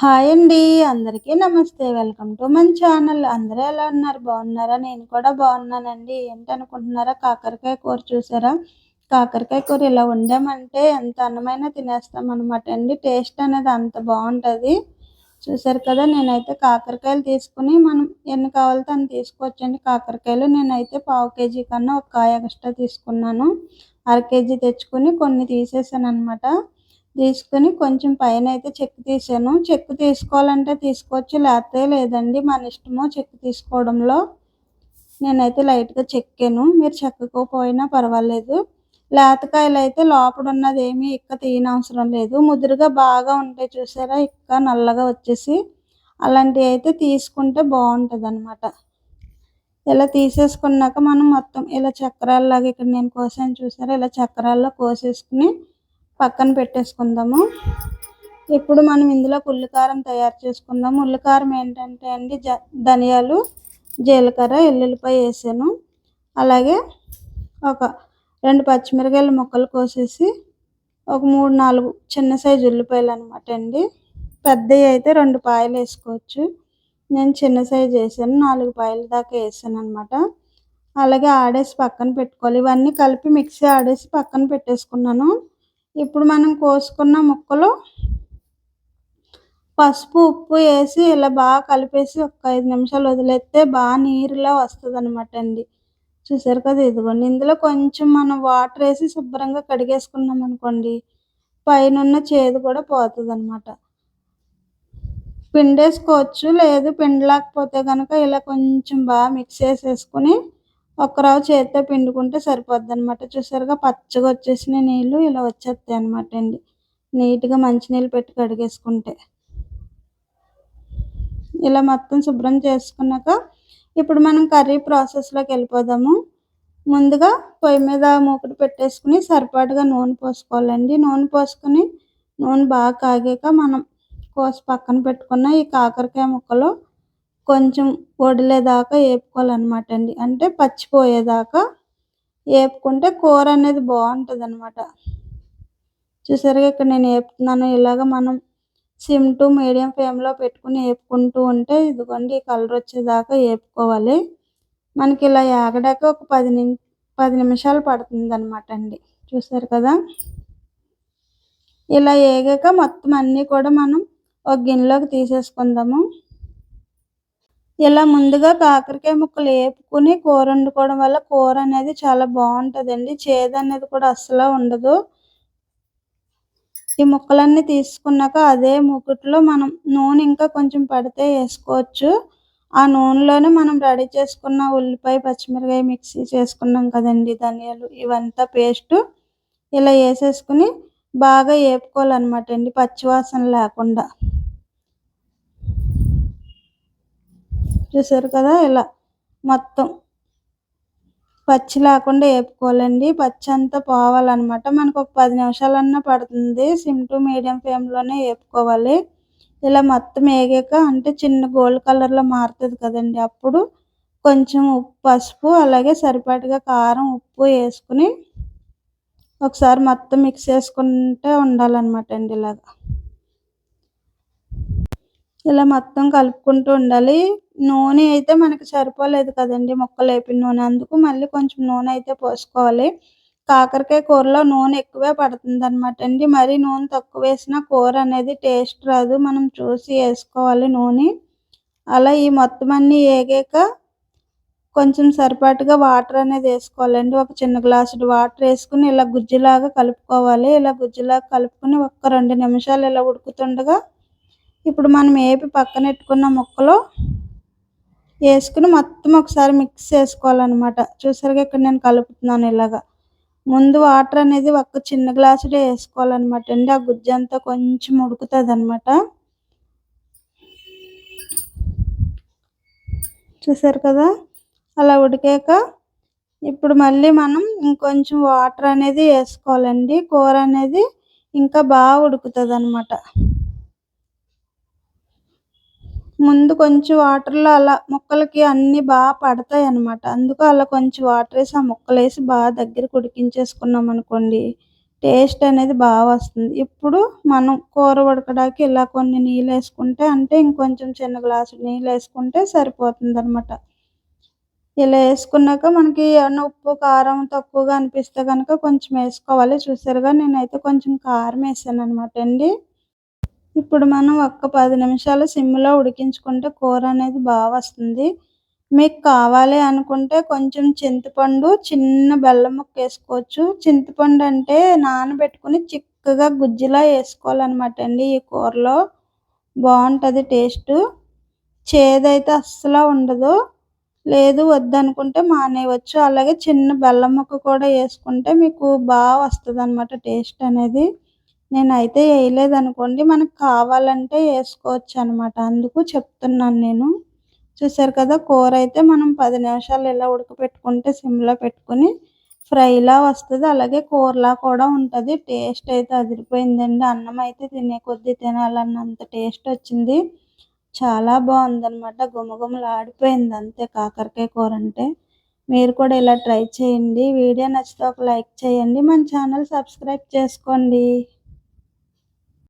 Hi అండి అందరికీ నమస్తే. వెల్కమ్ టు మన ఛానల్. అందరూ ఎలా ఉన్నారు? బాగున్నారా? నేను కూడా బాగున్నానండి. ఏంటనుకుంటున్నారా కాకరకాయ కూర చూసారా? కాకరకాయ కూర ఇలా వండామంటే ఎంత అన్నమైనా తినేస్తాం అనమాట అండి. టేస్ట్ అనేది అంత బాగుంటుంది. చూసారు కదా నేనైతే కాకరకాయలు తీసుకుని మనం ఎన్ని కావాలితే అన్ని తీసుకోవచ్చండి. కాకరకాయలు నేనైతే పావు కేజీ కన్నా ఒక కాయ ఎక్స్ట్రా తీసుకున్నాను. అర కేజీ తెచ్చుకుని కొన్ని తీసేసాను అనమాట తీసుకుని కొంచెం పైన అయితే చెక్కు తీసాను. చెక్కు తీసుకోవాలంటే తీసుకోవచ్చు లేకపోతే లేదండి. మన ఇష్టము చెక్కు తీసుకోవడంలో నేనైతే లైట్గా చెక్కాను. మీరు చెక్కకపోయినా పర్వాలేదు. లేతకాయలు అయితే లోపల ఉన్నది ఏమీ ఇక్క తీయనవసరం లేదు. ముదురుగా బాగా ఉంటాయి చూసారా? ఇక్క నల్లగా వచ్చేసి అలాంటివి అయితే తీసుకుంటే బాగుంటుంది అనమాట ఇలా తీసేసుకున్నాక మనం మొత్తం ఇలా చక్రాల్లాగా ఇక్కడ నేను కోసాను చూసారా? ఇలా చక్రాల్లో కోసేసుకుని పక్కన పెట్టేసుకుందాము. ఇప్పుడు మనం ఇందులో ఉల్లికారం తయారు చేసుకుందాం. ఉల్లికారం ఏంటంటే అండి జ ధనియాలు జీలకర్ర ఎల్లుల్లిపాయ వేసాను. అలాగే ఒక రెండు పచ్చిమిరకాయల ముక్కలు కోసేసి ఒక మూడు నాలుగు చిన్న సైజు ఉల్లిపాయలు అనమాట అండి. పెద్దవి అయితే రెండు పాయలు వేసుకోవచ్చు. నేను చిన్న సైజు వేసాను నాలుగు పాయల దాకా వేసాను అనమాట అలాగే ఆడేసి పక్కన పెట్టుకోవాలి. ఇవన్నీ కలిపి మిక్సీ ఆడేసి పక్కన పెట్టేసుకున్నాను. ఇప్పుడు మనం కోసుకున్న ముక్కలు పసుపు ఉప్పు వేసి ఇలా బాగా కలిపేసి ఒక ఐదు నిమిషాలు వదిలేస్తే బాగా నీరులా వస్తుంది అనమాట అండి. చూసారు కదా ఇదిగోండి. ఇందులో కొంచెం మనం వాటర్ వేసి శుభ్రంగా కడిగేసుకున్నాం అనుకోండి పైన చేదు కూడా పోతుంది అనమాట పిండేసుకోవచ్చు లేదు పిండలేకపోతే కనుక ఇలా కొంచెం బాగా మిక్స్ చేసేసుకుని ఒక్కరావు చేతితో పిండుకుంటే సరిపోద్ది అనమాట చూసారుగా పచ్చగా వచ్చేసిన నీళ్ళు ఇలా వచ్చేస్తాయి అనమాట అండి. నీట్గా మంచినీళ్ళు పెట్టి కడిగేసుకుంటే. ఇలా మొత్తం శుభ్రం చేసుకున్నాక ఇప్పుడు మనం కర్రీ ప్రాసెస్లోకి వెళ్ళిపోదాము. ముందుగా పొయ్యి మీద మూకుడు పెట్టేసుకుని సరిపాటుగా నూనె పోసుకోవాలండి. నూనె పోసుకొని నూనె బాగా కాగాక మనం కోసి పక్కన పెట్టుకున్న ఈ కాకరకాయ ముక్కలు కొంచెం వడిలేదాకా వేపుకోవాలన్నమాట అండి. అంటే పచ్చిపోయేదాకా వేపుకుంటే కూర అనేది బాగుంటుంది అనమాట చూసారుగా ఇక్కడ నేను వేపుతున్నాను ఇలాగ మనం సిమ్ టు మీడియం ఫ్లేమ్లో పెట్టుకుని వేపుకుంటూ ఉంటే ఇదిగోండి కలర్ వచ్చేదాకా వేపుకోవాలి మనకి ఇలా ఏగడాక ఒక పది నిమి పది నిమిషాలు పడుతుంది అనమాట అండి. చూసారు కదా? ఇలా వేగాక మొత్తం అన్నీ కూడా మనం ఒక గిన్నెలోకి తీసేసుకుందాము. ఇలా ముందుగా కాకరకాయ ముక్కలు వేపుకుని కూర వండుకోవడం వల్ల కూర అనేది చాలా బాగుంటుందండి. చేదు అనేది కూడా అస్సలు ఉండదు. ఈ ముక్కలన్నీ తీసుకున్నాక అదే ముకుట్లో మనం నూనె ఇంకా కొంచెం పడితే వేసుకోవచ్చు. ఆ నూనెలోనే మనం రెడీ చేసుకున్న ఉల్లిపాయ పచ్చిమిరకాయ మిక్సీ చేసుకున్నాం కదండి ధనియాలు ఇవంతా పేస్ట్ ఇలా వేసేసుకుని బాగా వేపుకోవాలన్నమాట అండి పచ్చివాసన లేకుండా. చూసారు కదా ఇలా మొత్తం పచ్చి లేకుండా వేపుకోవాలండి. పచ్చి అంతా పోవాలన్నమాట. మనకు ఒక పది నిమిషాలన్నా పడుతుంది. సిమ్ టు మీడియం ఫ్లేమ్లోనే వేపుకోవాలి. ఇలా మొత్తం వేగాక అంటే చిన్న గోల్డ్ కలర్లో మారుతుంది కదండి. అప్పుడు కొంచెం ఉప్పు పసుపు అలాగే సరిపాటుగా కారం ఉప్పు వేసుకుని ఒకసారి మొత్తం మిక్స్ చేసుకుంటే ఉండాలన్నమాట అండి ఇలాగా. ఇలా మొత్తం కలుపుకుంటూ ఉండాలి. నూనె అయితే మనకి సరిపోలేదు కదండి ముక్కలు వేపిన నూనె. అందుకు మళ్ళీ కొంచెం నూనె అయితే పోసుకోవాలి. కాకరకాయ కూరలో నూనె ఎక్కువే పడుతుంది అనమాట అండి. మరి నూనె తక్కువ వేసిన కూర అనేది టేస్ట్ రాదు. మనం చూసి వేసుకోవాలి నూనె. అలా ఈ మొత్తం అన్నీ వేగాక కొంచెం సరిపాటుగా వాటర్ అనేది వేసుకోవాలండి. ఒక చిన్న గ్లాసుడు వాటర్ వేసుకుని ఇలా గుజ్జులాగా కలుపుకోవాలి. ఇలా గుజ్జులాగా కలుపుకొని ఒక్క రెండు నిమిషాలు ఇలా ఉడుకుతుండగా ఇప్పుడు మనం ఏపి పక్కన పెట్టుకున్న ముక్కలు వేసుకుని మొత్తం ఒకసారి మిక్స్ చేసుకోవాలన్నమాట. చూసారుగా ఇక్కడ నేను కలుపుతున్నాను ఇలాగా. ముందు వాటర్ అనేది ఒక చిన్న గ్లాసుడే వేసుకోవాలన్నమాట. అండి ఆ గుజ్జంతా కొంచెం ఉడుకుతుంది అనమాట చూసారు కదా? అలా ఉడికాక ఇప్పుడు మళ్ళీ మనం ఇంకొంచెం వాటర్ అనేది వేసుకోవాలండి. కూర అనేది ఇంకా బాగా ఉడుకుతుంది అనమాట ముందు కొంచెం వాటర్లో అలా ముక్కలకి అన్నీ బాగా పడతాయి అన్నమాట. అందుకు అలా కొంచెం వాటర్ వేసి ఆ ముక్కలు వేసి బాగా దగ్గర ఉడికించేసుకున్నాం అనుకోండి టేస్ట్ అనేది బాగా వస్తుంది. ఇప్పుడు మనం కూర ఉడకడానికి ఇలా కొన్ని నీళ్ళు వేసుకుంటే అంటే ఇంకొంచెం చిన్న గ్లాసు నీళ్ళు వేసుకుంటే సరిపోతుంది అనమాట ఇలా వేసుకున్నాక మనకి ఏమన్నా ఉప్పు కారం తక్కువగా అనిపిస్తే కనుక కొంచెం వేసుకోవాలి. చూసారుగా నేనైతే కొంచెం కారం వేసాను అనమాట అండి. ఇప్పుడు మనం ఒక్క పది నిమిషాలు సిమ్లో ఉడికించుకుంటే కూర అనేది బాగా వస్తుంది. మీకు కావాలి అనుకుంటే కొంచెం చింతపండు చిన్న బెల్లం ముక్క వేసుకోవచ్చు. చింతపండు అంటే నానబెట్టుకుని చిక్కగా గుజ్జులా వేసుకోవాలన్నమాట అండి ఈ కూరలో. బాగుంటుంది టేస్ట్. చేదైతే అస్సలు ఉండదు. లేదు వద్దనుకుంటే మానేయవచ్చు. అలాగే చిన్న బెల్లం ముక్క కూడా వేసుకుంటే మీకు బాగా వస్తుంది అన్నమాట టేస్ట్ అనేది. నేనైతే వేయలేదు అనుకోండి మనకు కావాలంటే వేసుకోవచ్చు అనమాట అందుకు చెప్తున్నాను నేను. చూసారు కదా కూర అయితే మనం పది నిమిషాలు ఇలా ఉడకపెట్టుకుంటే సిమ్లో పెట్టుకుని ఫ్రైలా వస్తుంది అలాగే కూరలా కూడా ఉంటుంది. టేస్ట్ అయితే అదిరిపోయిందండి. అన్నం అయితే తినే కొద్దీ తినాలన్నంత టేస్ట్ వచ్చింది. చాలా బాగుందనమాట. గుమగుమలాడిపోయింది అంతే కాకరకాయ కూర అంటే మీరు కూడా ఇలా ట్రై చేయండి. వీడియో నచ్చితే ఒక లైక్ చేయండి. మన ఛానల్ సబ్స్క్రైబ్ చేసుకోండి.